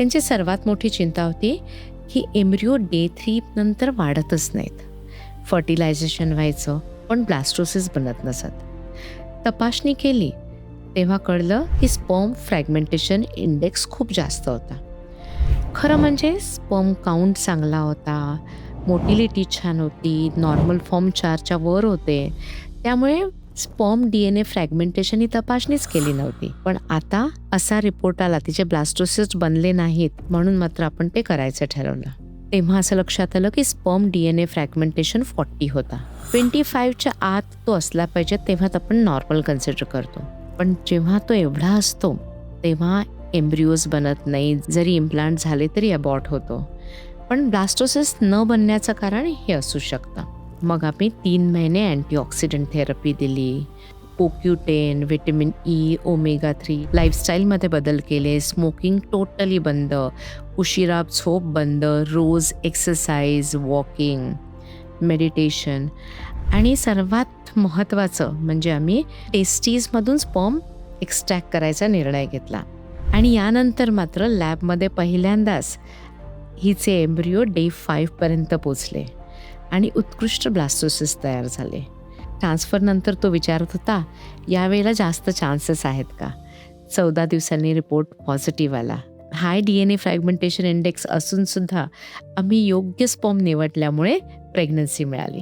त्यांची सर्वात मोठी चिंता होती की एम्ब्रिओ डे थ्री नंतर वाढतच नाहीत. फर्टिलायझेशन व्हायचं पण ब्लास्टोसिस बनत नसत. तपासणी केली तेव्हा कळलं की स्पर्म फ्रॅगमेंटेशन इंडेक्स खूप जास्त होता. खरं म्हणजे स्पर्म काउंट चांगला होता मोटिलिटी छान होती नॉर्मल फॉर्म चारच्या वर होते. त्यामुळे sperm D N A fragmentation ही तपासणीच केली नव्हती. पण आता असा रिपोर्ट आला तिचे ब्लास्टोसिस बनले नाहीत म्हणून मात्र आपण ते करायचं ठरवलं. तेव्हा असं लक्षात आलं की sperm D N A fragmentation forty होता. ट्वेंटी फाईव्हच्या आत तो असला पाहिजे तेव्हाच आपण नॉर्मल कन्सिडर करतो. पण जेव्हा तो एवढा असतो तेव्हा एम्ब्रिओज बनत नाही. जरी इम्प्लांट झाले तरी अबॉट होतो. पण ब्लास्टोसिस न बनण्याचं कारण हे असू शकतं. मग आम्ही तीन महिने अँटीऑक्सिडंट थेरपी दिली. कोक्युटेन व्हिटॅमिन ई ओमेगा थ्री लाईफस्टाईलमध्ये बदल केले. स्मोकिंग टोटली बंद. उशिरा झोप बंद. रोज एक्सरसाइज वॉकिंग मेडिटेशन आणि सर्वात महत्त्वाचं म्हणजे आम्ही टेस्टीजमधून स्पॉम एक्स्ट्रॅक्ट करायचा निर्णय घेतला. आणि यानंतर मात्र लॅबमध्ये पहिल्यांदाच हिचे एम्ब्रिओ डे फाईव्हपर्यंत पोचले. आणि उत्कृष्ट ब्लास्टोसिस तयार झाले. ट्रान्सफरनंतर तो विचारत होता यावेळेला जास्त चान्सेस आहेत का? चौदा दिवसांनी रिपोर्ट पॉझिटिव्ह आला. High D N A fragmentation index असूनसुद्धा आम्ही योग्य स्पॉम निवडल्यामुळे प्रेग्नन्सी मिळाली.